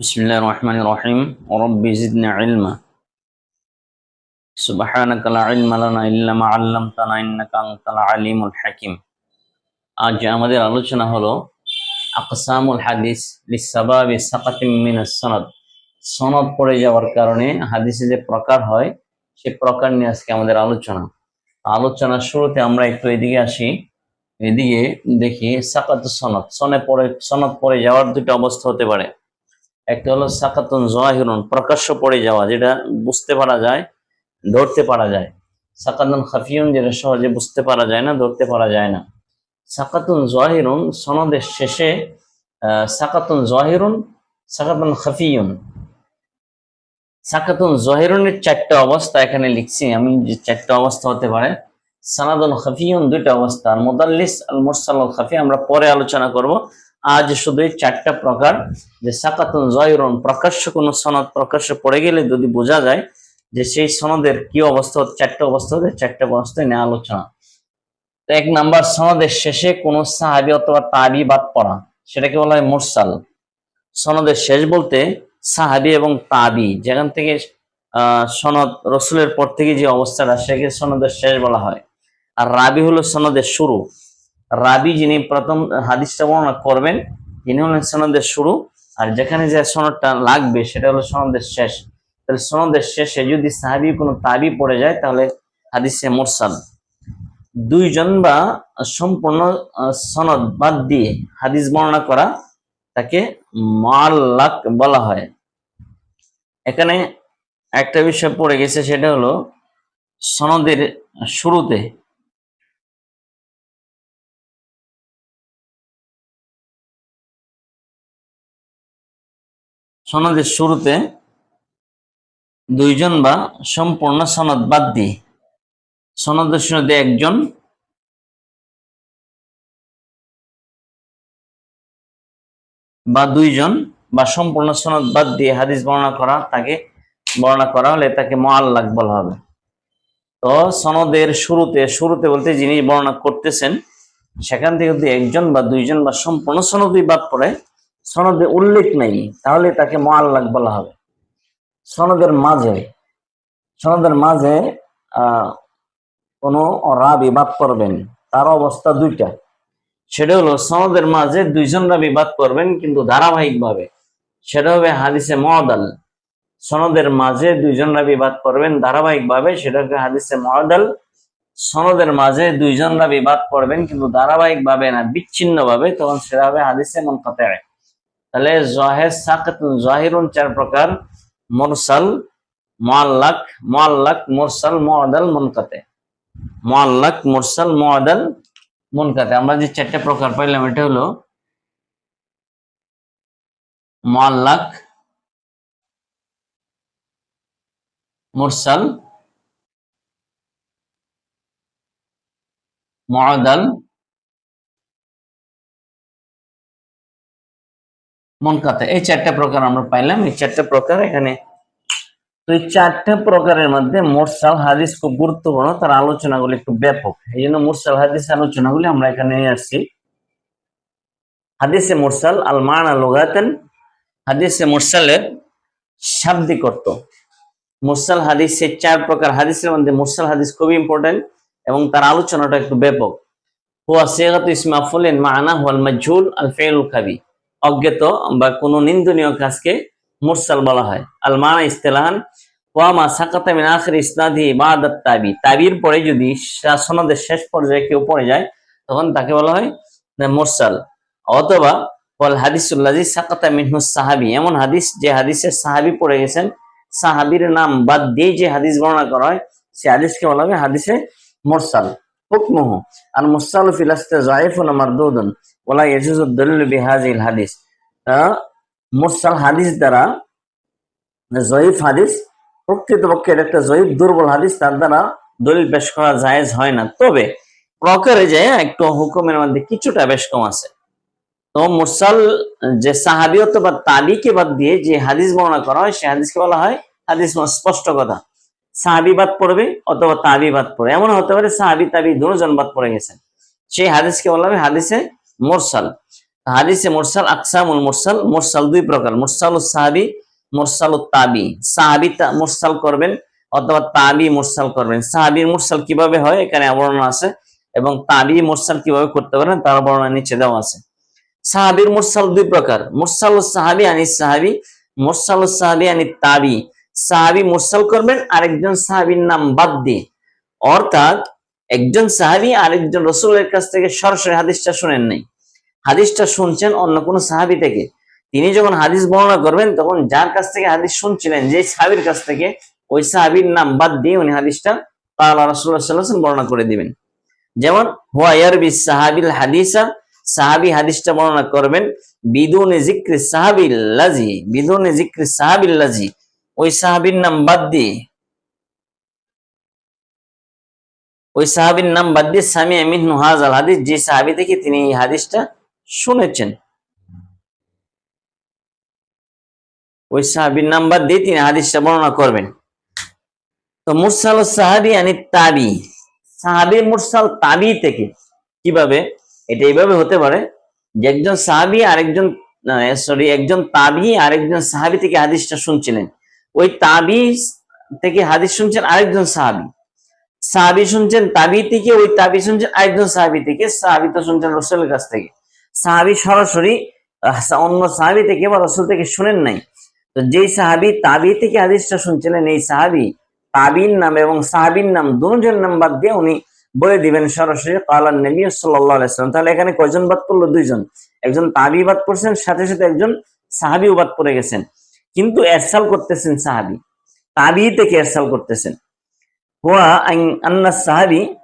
বিসমিল্লাহ আজ আমাদের আলোচনা হলো আকসামুল হাদিস লিসাবাবি সাকাতিম সনদ। সনদ পড়ে যাওয়ার কারণে হাদিসে যে প্রকার হয়, সে প্রকার নিয়ে আজকে আমাদের আলোচনা। আলোচনার শুরুতে আমরা একটু এদিকে আসি। এদিকে দেখি সাকাত সনদ। সনে পড়ে সনদ পড়ে যাওয়ার দুটো অবস্থা হতে পারে। একটা হলো সাকাতুন জহিরুন, প্রকাশ্য পড়ে যাওয়া, যেটা বুঝতে পারা যায়, ধরতে পারা যায়। সাকাতুন খাফিউন যেটা সহজে বুঝতে পারা যায় না, ধরতে পারা যায় না। সাকাতুন জহিরুন, সনদের শেষে সাকাতুন জহিরুন, সাকাতুন খাফিউন সাকাতুন জহিরুনের চারটা অবস্থা এখানে লিখছি আমি, যে চারটা অবস্থা হতে পারে। সানাদুন খাফিউন দুইটা অবস্থা আর মুদাল্লিস আল মুরসাল খাফি আমরা পরে আলোচনা করব। আজ শুধু চারটা প্রকার, যে সাকাতুন জহিরুন প্রকাশ্য কোন সনদ প্রকাশ্য পড়ে গেলে যদি বোঝা যায় যে সেই সনদের কি অবস্থা হচ্ছে চারটা অবস্থা হতে চারটা অবস্থায় নিয়ে আলোচনা। এক নাম্বার, সনদের শেষে কোন সাহাবি অথবা তাবি বাদ পড়া, সেটাকে বলা হয় মুরসাল। সনদের শেষ বলতে সাহাবি এবং তাবি, যেখান থেকে সনদ রসুলের পর থেকে যে অবস্থাটা, সেকে সনদের শেষ বলা হয়। আর রাবি হলো সনদের শুরু। রাবি যিনি প্রথম হাদিসটা বর্ণনা করবেন, তিনি হলেন সনদের শুরু, আর যেখানে যে সনদটা লাগবে সেটা হলো সনদের শেষ। তাহলে সনদের শেষে যদি সাহাবি কোনো তাবি পড়ে যায়, তাহলে হাদিসে মুরসাল। দুইজন বা সম্পূর্ণ সনদ বাদ দিয়ে হাদিস বর্ণনা করা, তাকে মাল্লাক বলা হয়। এখানে একটা বিষয় পড়ে গেছে, সেটা হলো সনদের শুরুতে সনদের শুরুতে দুইজন বা সম্পূর্ণ সনদ বাদ দিয়ে, সনদের শুরুতে একজন বা দুইজন বা সম্পূর্ণ সনদ বাদ দিয়ে হাদিস বর্ণনা করা, তাকে বর্ণনা করা হলে তাকে মোয়াল্লাক বলা হবে। তো সনদের শুরুতে শুরুতে বলতে যিনি বর্ণনা করতেছেন, সেখান থেকে যদি একজন বা দুইজন বা সম্পূর্ণ সনদই বাদ পড়ে সনদে উল্লেখ নেই, তাহলে তাকে মোয়াল্লাক বলা হবে। সনদের মাঝে সনদের মাঝে কোনো রাবি বাদ করবেন তার অবস্থা দুইটা। সেটা হলো, সনদের মাঝে দুইজন রাবি বাদ করবেন কিন্তু ধারাবাহিক ভাবে সেটা হবে হাদিসে মহাদাল সনদের মাঝে দুইজন রাবি বাদ করবেন ধারাবাহিক ভাবে সেটা হবে হাদিসে মহাদাল সনদের মাঝে দুইজন রাবি বাদ করবেন কিন্তু ধারাবাহিক ভাবে না বিচ্ছিন্ন ভাবে তখন সেটা হবে হাদিসে মন তাহলে জহের সাকাত, জহিরুন চার প্রকার, মুরসাল মোয়াল্লাক মোয়াল্লাক মুরসাল, মুআদাল, মুনকাতে। মোয়াল্লাক মুরসাল, মুআদাল, মুনকাতে। আমরা যে চারটে প্রকার পাইলাম, এটা হলো মোয়াল্লাক মুরসাল, মুআদাল মুনকাতে এই চারটে প্রকার আমরা পাইলাম, এই চারটে প্রকার এখানে। তো এই চারটে প্রকারের মধ্যে মোরসাল হাদিস খুব গুরুত্বপূর্ণ, তার আলোচনাগুলি একটু ব্যাপক। এই জন্য মোরসাল হাদিস আলোচনাগুলি আমরা এখানে নিয়ে আসছি। হাদিসে মোরসাল, আল মানা লোগাতেন, হাদিসে মোরসালের শাব্দিক অর্থ মুরসাল হাদিসের চার প্রকার হাদিসের মধ্যে মুরসাল হাদিস খুবই ইম্পর্টেন্ট এবং তার আলোচনাটা একটু ব্যাপক। হুয়া সিগাতু ইসমা ফুলেন মানা, হুয়াল মাজহুল, আল ফেলুল কাবি অজ্ঞাত বা কোনো নিন্দনীয় কাজকে মুরসাল বলা হয়। আল মানা ইস্তেলাহান ওয়ামা সাকাতা মিন আখির ইসনাদি বাদাত তাবি। তাবির পরে যদি সনদের শেষ পর্যায়ে কেউ পড়ে যায়, তখন তাকে বলা হয় মুরসাল। অথবা ওয়াল হাদিসুল্লাজি সাকাতা মিনহু সাহাবি। এমন হাদিস যে হাদিসের সাহাবি পড়ে গেছেন, সাহাবির নাম বাদ দিয়ে যে হাদিস বর্ণনা করা হয়, সে হাদিসকে বলা হবে হাদিসে মুরসাল। হুকমুহু। আর মুরসাল ফিলাস্তে জাইফুন মারদুদুন ওলা ইয়াজুজু দলিল বিহাজিল হাদিস। মুরসাল হাদিস দ্বারা জয়ীফ হাদিস, প্রকৃতপক্ষে এটা একটা জয়ীফ, দুর্বল হাদিস, তার দ্বারা দলিল পেশ করা জায়েজ হয় না। তবে, প্রকারে যে একটু হুকুমের মধ্যে কিছুটা বেশ কম আছে। তো মুরসাল, যে সাহাবিয়ত বা তাবিকে বাদ দিয়ে যে হাদিস বর্ণনা করা হয়, সে হাদিসকে বলা হয় হাদিস স্পষ্ট কথা। সাহাবি বাদ পড়বে অথবা তাবি বাদ পড়বে এমন হতে পারে সাহাবি, তাবি দুজন বাদ পড়ে গেছেন। সেই হাদিসকে বলা হবে হাদিসে মোরসাল। হাদিসে মোরসাল, আকসামুল মুরসাল মুরসাল দুই প্রকার। মুরসাল সাহাবি, মোরসাল তাবি। সাহাবি মুরসাল করবেন অথবা তাবি মুরসাল করবেন। সাহাবির মুরসাল কীভাবে হয়? এখানে বর্ণনা আছে এবং তাবি মোরসাল কীভাবে করতে পারেন তার বর্ণনা নিচে দেওয়া আছে। সাহাবির মুরসাল দুই প্রকার। মুরসাল সাহাবি আনি সাহাবি, মুরসাল সাহাবি আনি তাবি। সাহাবি মুরসাল করবেন, আরেকজন সাহাবির নাম বাদ দিয়ে। অর্থাৎ একজন সাহাবি আরেকজন রসুলের কাছ থেকে সরাসরি হাদিসটা শুনেন নাই। হাদিসটা শুনছেন অন্য কোনো সাহাবি থেকে। তিনি যখন হাদিস বর্ণনা করবেন, তখন যার কাছ থেকে হাদিস শুনছিলেন, যে সাহাবির কাছ থেকে, ওই সাহাবির নাম বাদ দিয়ে উনি হাদিসটা রাসূলুল্লাহ সাল্লাল্লাহু বর্ণনা করে দিবেন। যেমন, হুয়া ইয়ারবি সাহাবিল হাদিসা সাহাবি হাদিসটা বর্ণনা করবেন, বিদুনে জিক্রি সাহাবিল লাজি বিদুনে জিক্রি সাহাবিল লাজি ওই সাহাবির নাম বাদ দিয়ে। ওই সাহাবির নাম বাদ দিয়ে সামি আমিন হাজাল হাদিস যে সাহাবি থেকে তিনি এই হাদিসটা শুনেছেন। ওই সাহাবির নাম বাদ দিয়ে তিনি হাদিসটা বর্ণনা করবেন। তো মুরসাল সাহাবি আনি তাবি। সাহাবি মুরসাল তাবি থেকে কীভাবে? এটা এইভাবে হতে পারে যে একজন সাহাবি আরেকজন সরি একজন তাবি আরেকজন সাহাবি থেকে হাদিসটা শুনছিলেন। ওই তাবি থেকে হাদিস শুনছেন আরেকজন সাহাবি। সাহাবি শুনছেন তাবি থেকে, ওই তাবি শুনছেন আরেকজন সাহাবি থেকে, সাহাবি তো শুনছেন রসুলের কাছ থেকে। সাহাবি সরাসরি অন্য সাহাবি থেকে বা রসুল থেকে শুনেন নাই। তো যেই সাহাবি তাবি থেকে হাদিসটা শুনছিলেন, এই সাহাবি তাবির নাম এবং সাহাবির নাম দুজনের নাম বাদ দিয়ে উনি বলে দিবেন সরাসরি কালার নবী সাল্লাম তাহলে এখানে কয়জন বাদ পড়ল? দুইজন। একজন তাবি বাদ পড়ছেন, সাথে সাথে একজন সাহাবিও বাদ পড়ে গেছেন। কিন্তু এরসাল করতেছেন সাহাবি। তাবি থেকে এরসাল করতেছেন। হুয়া আন- আন্না সাহাবি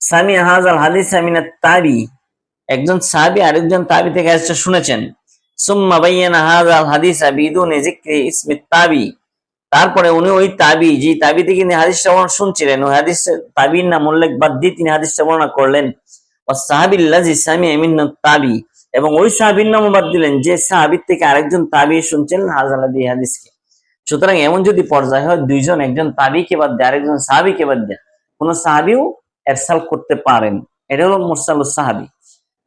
সামি হাজাল হাদিস আমিনা তাবি। একজন সাহাবি আরেকজন তাবি থেকে হাদিসটা শুনেছেন? সুম্মা বাইয়ানা হাজাল হাদিস বিদুনে যিকরি ইসমি তাবি। তারপরে উনি ওই তাবি যে তাবি থেকে তিনি হাদিসটা বর্ণনা শুনছিলেন, ওই হাদিস তাবির নাম উল্লেখ বাদ দিয়ে তিনি হাদিসটা বর্ণনা করলেন। ও সাহাবিল্লাজি সামি আমিন তাবি। এবং ওই সাহাবির নামও বাদ দিলেন, যে সাহাবির থেকে আরেকজন তাবি শুনছেন হাজালাদি হাদিসকে। সুতরাং এমন যদি পর্যায় হয়, দুইজন, একজন তাবিকে বাদ দেয়, আরেকজন সাহাবিকে বাদ দেয়, কোন সাহাবিও এরসাল করতে পারেন। এটা হলো মুরসালুস সাহাবি।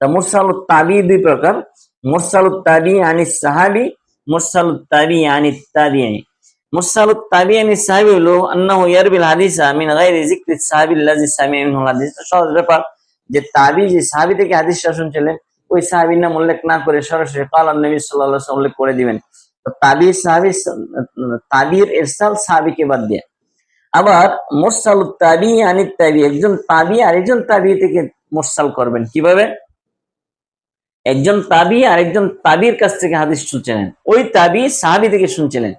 তা মুরসালুত তাবি দুই প্রকার। মুরসালুত তাবি আনি সাহাবি মুরসালুত তাবি আনি তাবি আনি সাহাবি হলো হাদিসা মিনহুল হাদিস। সহজ ব্যাপার যে তাবি, যে সাহাবি থেকে শুনছিলেন, ওই নাম উল্লেখ না করে সরাসরি নবী উল্লেখ করে দিবেন। তো তাবি সাহাবি, তাবির ইরসাল সাহাবিকে বাদ দিয়ে। আবার মুরসাল তাবি আনি তাবি একজন তাবি আরেকজন তাবি থেকে মুরসাল করবেন। কীভাবে? একজন তাবি আরেকজন তাবির কাছ থেকে হাদিস শুনছিলেন। ওই তাবি সাহাবি থেকে শুনছিলেন।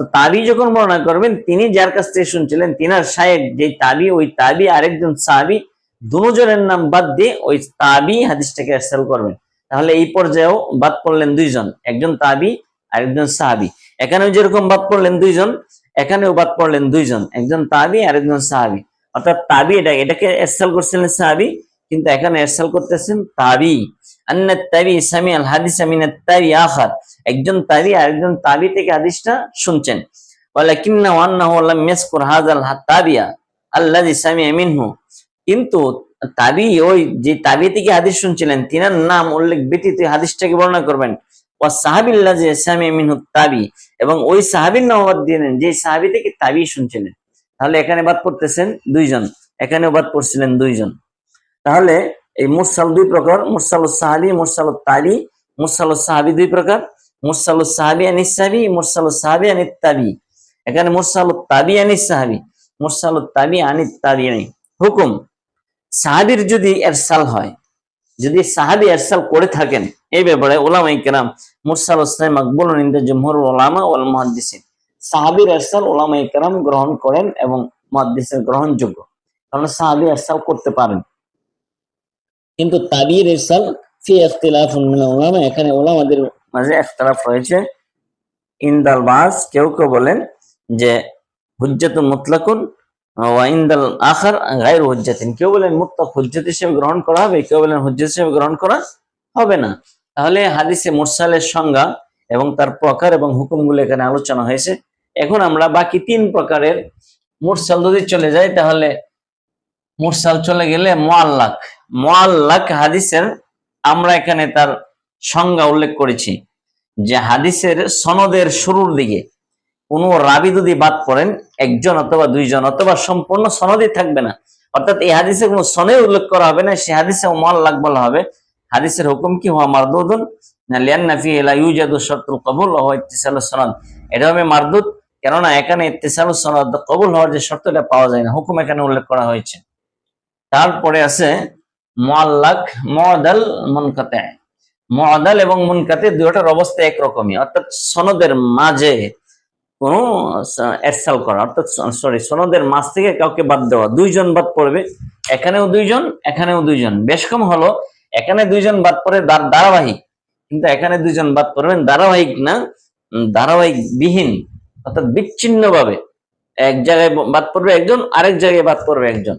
তো তাবি যখন বর্ণনা করবেন, তিনি যার কাছ থেকে শুনছিলেন, তিনার সাহেব যে তাবি, ওই তাবি আরেকজন সাহাবি, দুজনের নাম বাদ দিয়ে ওই তাবি হাদিসটাকে এরসাল করবেন। তাহলে এই পর্যায়েও বাদ পড়লেন দুইজন, একজন তাবি আরেকজন সাহাবি। এখানেও যেরকম বাদ পড়লেন দুইজন, এখানেও বাদ পড়লেন দুইজন, একজন তাবি আর একজন সাহাবি। অর্থাৎ তাবি এটা, এটাকে এরসাল করছিলেন সাহাবি, কিন্তু এখানে এরসাল করতেছেন তাবি। কিন্তু তাবি ওই যে তাবি থেকে হাদিস শুনছিলেন, তিনার নাম উল্লেখ ব্যতীত হাদিসটাকে বর্ণনা করবেন। ওয়া সাহাবিল্লাযী সামিআ মিনহু তাবি। এবং ওই সাহাবীর দিলেন যে সাহাবি থেকে তাবি শুনছিলেন। তাহলে এখানে বাদ পড়তেছেন দুইজন। এখানেও বাদ পড়ছিলেন দুইজন। তাহলে এই মুরসাল দুই প্রকার, মুরসালুস সাহাবি, মুরসালুত তাবি, মুরসালুস সাহাবি দুই প্রকার, মুরসালুস সাহাবি আনিস সাহাবি, মুরসালুস সাহাবি আনিত তাবি। এখানে মুরসালুত তাবি আনিস সাহাবি, মুরসালুত তাবি আনিত তাবি হুকুম, সাহাবির যদি এরসাল হয়, যদি সাহাবি এরসাল করে থাকেন, এই ব্যাপারে ওলামাই কেরাম মুরসাল ওসলাই মকবুল ইনদা জমহুর ওলামা ওয়াল মুহাদ্দিসিন। সাহাবির এরসাল ওলামাই কেরাম গ্রহণ করেন এবং মুহাদ্দিসের গ্রহণযোগ্য। কারণ সাহাবি এরসাল করতে পারেন। কিন্তু তাবির ইরসাল ফি ইখতিলাফ মিন উলামা, এখানে উলামাদের মাঝে ইখতিলাফ রয়েছে। ইনদাল বাস কেউ কেউ বলেন যে হুজ্জাতু মুতলাকুন ওয়া ইনদাল আখার গায়র হুজ্জাতিন। কেউ বলেন, মুতলাক হুজ্জাত হিসেবে গ্রহণ করা হবে। কেউ বলেন, হুজ্জাত হিসেবে গ্রহণ করা হবে না। তাহলে হাদিসে মুরসালের সংজ্ঞা এবং তার প্রকার এবং হুকুমগুলো এখানে আলোচনা হয়েছে। এখন আমরা বাকি তিন প্রকারের মুরসাল যদি চলে যায় তাহলে মুরসাল চলে গেলে মোয়াল্লাক মোয়াল্লাক হাদিসের আমরা এখানে তার সংজ্ঞা উল্লেখ করেছি যে হাদিসের সনদের শুরুর দিকে কোনো রাবি যদি বাদ পড়েন, একজন অথবা দুইজন অথবা সম্পূর্ণ সনদই থাকবে না। অর্থাৎ এই হাদিসে কোনো সনে উল্লেখ করা হবে না, সে হাদিসে মোয়াল্লাক বলা হবে। হাদিসের হুকুম কি? হওয়া মারদুদুন। কেননা এখানে কবুল হওয়ার যে শর্তটা পাওয়া যায় না, হুকুম এখানে উল্লেখ করা হয়েছে। তারপরে আছে মোয়াল্লাক মদাল মুনকাতে। মদাল এবং মুনকাতে দুটার অবস্থা একরকমই। অর্থাৎ সনদের মাঝে কোনো এরসাল করা, অর্থাৎ সরি সনদের মাঝ থেকে কাউকে বাদ দেওয়া। দুইজন বাদ পড়বে, এখানেও দুইজন এখানেও দুইজন। বেশ কম হলো, এখানে দুইজন বাদ পড়ে ধারাবাহিক। কিন্তু এখানে দুইজন বাদ পড়বেন ধারাবাহিক না ধারাবাহিক বিহীন অর্থাৎ বিচ্ছিন্ন ভাবে এক জায়গায় বাদ পড়বে একজন, আরেক জায়গায় বাদ পড়বে একজন।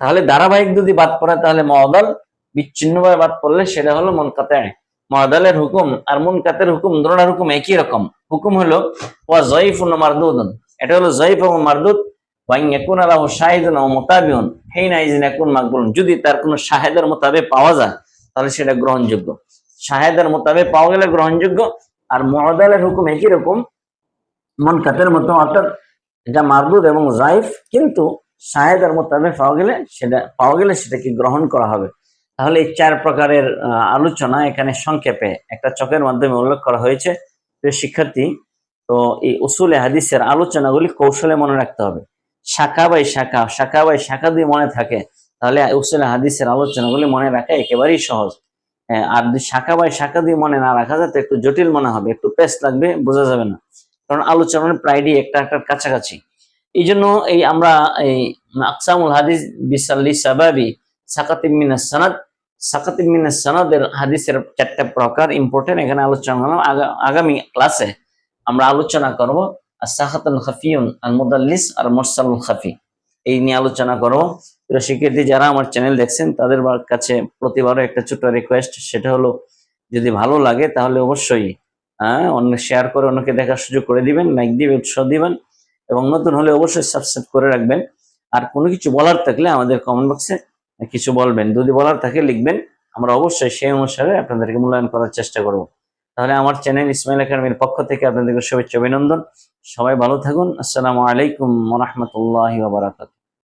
তাহলে ধারাবাহিক যদি বাদ পড়ে, তাহলে মহদাল বিচ্ছিন্ন ভাবে বাদ পড়লে সেটা হলো মন কাতে মহদালের হুকুম আর মন কাতের হুকুম দুটার হুকুম একই রকম। হুকুম হলো, ওয়া জয়ীফুন মারদুদুন এটা হলো জয়ীফ এবং মারদুদ, ওয়াইন ইয়াকুন আলাহু শাহিদুন ও মুতাবিউন হেইনা ইজিন ইয়াকুন মাকবুলুন। যদি তার কোনো শাহেদের মোতাবে পাওয়া যায়, তাহলে সেটা গ্রহণযোগ্য। শাহেদের মোতাবে পাওয়া গেলে গ্রহণযোগ্য। আর মহদালের হুকুম একই রকম মন কাতের মতো। অর্থাৎ এটা মারদুদ এবং জাইফ কিন্তু শাহেদের মোতাবেক পাওয়া গেলে সেটা পাওয়া গেলে সেটাকে গ্রহণ করা হবে। তাহলে এই চার প্রকারের আলোচনা এখানে সংক্ষেপে একটা চকের মাধ্যমে উল্লেখ করা হয়েছে। শিক্ষার্থী তো এই উসুলে হাদিসের আলোচনাগুলি কৌশলে মনে রাখতে হবে। শাখা বাই শাখা শাখা বাই শাখা যদি মনে থাকে তাহলে উসুলে হাদিসের আলোচনাগুলি মনে রাখা একেবারেই সহজ। হ্যাঁ, আর যদি শাখা বাই শাখা দিয়ে মনে না রাখা যায় তো একটু জটিল মনে হবে একটু পেস্ট লাগবে বোঝা যাবে না। কারণ আলোচনার প্রায়ই একটা একটার কাছাকাছি। এই জন্য এই আমরা এই আকসামুল হাদিস বিসাল্লি সাবাবি সাকাতিম মিনাস সানাদ, সাকাতিম মিনাস সানাদের হাদিসের চারটা প্রকার ইম্পর্টেন্ট এখানে আলোচনা করলাম। আগামী ক্লাসে আমরা আলোচনা করব আর সাহাতুল খাফিউন আর মুদাল্লিস আর মোরসালুল খাফি। এই নিয়ে আলোচনা করব। প্রিয় শিক্ষার্থী, যারা আমার চ্যানেল দেখছেন, তাদের কাছে প্রতিবারও একটা ছোট রিকোয়েস্ট সেটা হলো যদি ভালো লাগে তাহলে অবশ্যই হ্যাঁ অন্য শেয়ার করে অন্যকে দেখার সুযোগ করে দিবেন লাইক দিবেন, উৎসাহ দিবেন। এবং নতুন হলে অবশ্যই সাবস্ক্রাইব করে রাখবেন। আর কোনো কিছু বলার থাকলে আমাদের কমেন্ট বক্সে কিছু বলবেন। যদি বলার থাকে লিখবেন। আমরা অবশ্যই সেই অনুসারে আপনাদেরকে মূল্যায়ন করার চেষ্টা করব। তাহলে আমার চ্যানেল ইসমাইল একাডেমির পক্ষ থেকে আপনাদেরকে শুভেচ্ছা অভিনন্দন। সবাই ভালো থাকুন। আসসালামু আলাইকুম রহমতুল্লাহ বারাকাত